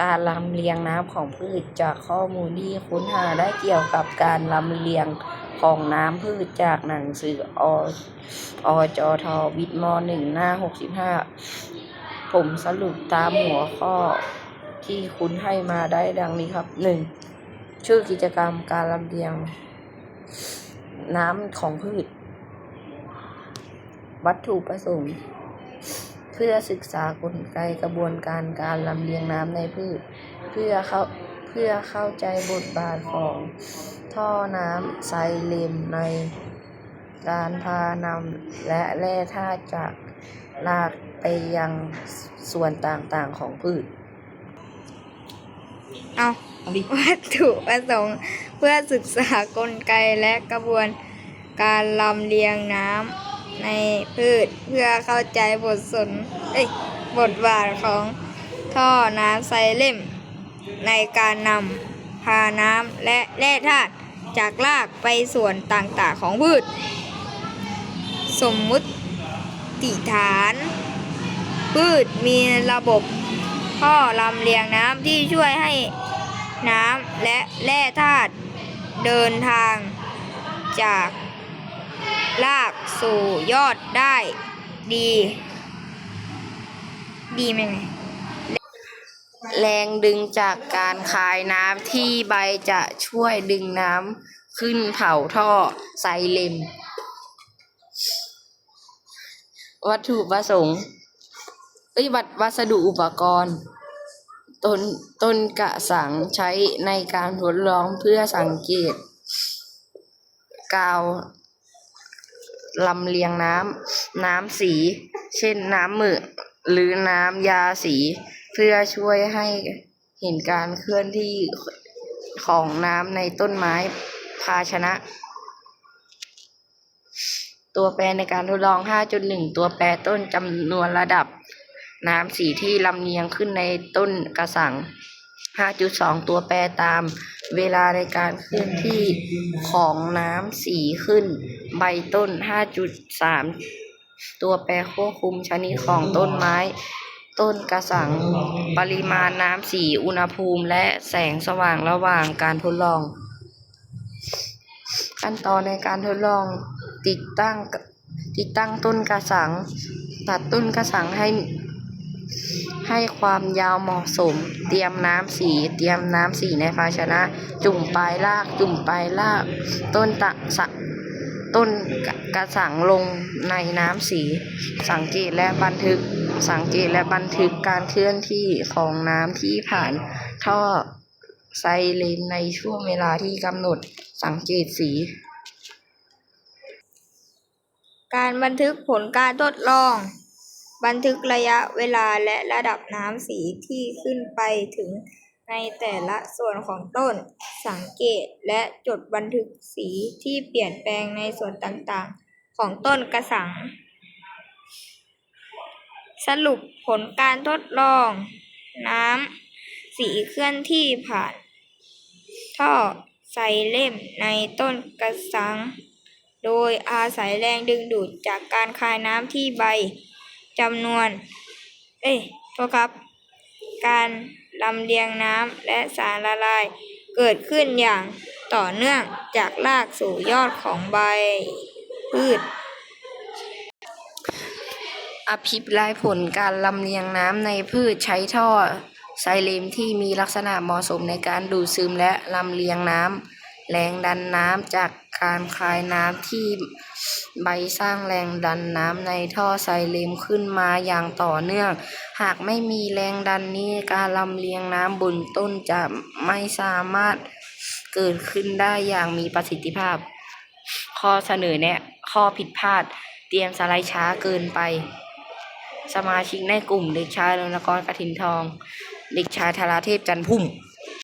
การลำเลียงน้ำของพืช จากข้อมูลที่ค้นหาได้เกี่ยวกับการลำเลียงของน้ำพืชจากหนังสือออจทวิทย์มหนึ่งหน้าหกสิบห้าผมสรุปตามหัวข้อที่คุณให้มาได้ดังนี้ครับหนึ่งชื่อกิจกรรมการลำเลียง น้ำของพืช วัตถุประสงค์ เพื่อศึกษากลไกกระบวนการการลำเลียงน้ำในพืช เพื่อเข้าเพื่อเข้าใจบทบาทของท่อน้ำไซเลมในการพานำและแร่ธาตุจากรากไปยังส่วนต่างๆของพืช เอาวัตถุประสงค์เพื่อศึกษากลไกและกระบวนการลำเลียงน้ำ ในพืชเพื่อเข้าใจบทสนเอ้ยบทบาทของท่อน้ำไซเลมในการนำพาน้ำและแร่ธาตุจากรากไปส่วนต่างๆของพืช สมมุติฐาน พืชมีระบบท่อลำเลียงน้ำที่ช่วยให้น้ำและแร่ธาตุเดินทางจาก รากสู่ยอดได้ ดี ดีไหมแรงดึงจากการคายน้ำที่ใบจะช่วยดึงน้ำขึ้นเผาท่อไซเลม วัตถุประสงค์เอ้ยวัดวัสดุอุปกรณ์ ต้นต้นกระสังใช้ในการทดลองเพื่อสังเกต กาว ลำเลียงน้ำน้ำสี เช่นน้ำหมึกหรือน้ำยาสี เพื่อช่วยให้เห็นการเคลื่อนที่ของน้ำในต้นไม้ภาชนะ ตัวแปรในการทดลอง 5.1 ตัวแปรต้นจำนวนระดับ น้ำสีที่ลำเลียงขึ้นในต้นกระสัง 5.2 ตัวแปรตาม เวลาในการเคลื่อนที่ของน้ำสีขึ้น ใบต้น 5.3 ตัวแปรควบคุมชนิดของต้นไม้ ต้นกระสัง ปริมาณน้ำสีอุณหภูมิและแสงสว่างระหว่างการทดลอง ขั้นตอนในการทดลองติดตั้งติดตั้งต้นกระสัง ตัดต้นกระสังให้ ให้ความยาวเหมาะสม เตรียมน้ำสี เตรียมน้ำสีในภาชนะ จุ่มปลายราก จุ่มปลายราก ต้นตะสะต้นกระสังลงในน้ำสี สังเกตและบันทึก สังเกตและบันทึกการเคลื่อนที่ของน้ำที่ผ่านท่อไซเลนในช่วงเวลาที่กำหนด สังเกตสี การบันทึกผลการทดลอง บันทึกระยะเวลาและระดับน้ำสีที่ขึ้นไปถึงในแต่ละส่วนของต้น สังเกตและจดบันทึกสีที่เปลี่ยนแปลงในส่วนต่างๆ ของต้นกระสัง สรุปผลการทดลอง น้ำสีเคลื่อนที่ผ่าน ท่อไซเล่มในต้นกระสัง โดยอาศัยแรงดึงดูดจากการคายน้ำที่ใบ จำนวน เอ้ยโทษครับ การลำเลียงน้ำและสารละลายเกิดขึ้นอย่างต่อเนื่องจากรากสู่ยอดของใบพืช อภิปรายผลการลำเลียงน้ำในพืชใช้ท่อไซเลมที่มีลักษณะเหมาะสมในการดูดซึมและลำเลียงน้ำแรงดันน้ำจาก การคายน้ำที่ใบสร้างแรงดันน้ำในท่อไซเลมขึ้นมาอย่างต่อเนื่อง หากไม่มีแรงดันนี้การลำเลียงน้ำบนต้นจะไม่สามารถเกิดขึ้นได้อย่างมีประสิทธิภาพ ข้อเสนอแนะข้อผิดพลาด เตรียมสไลด์ช้าเกินไป สมาชิกในกลุ่มเด็กชายรณกรกฐินทอง เด็กชายธาราเทพจันพุ่ม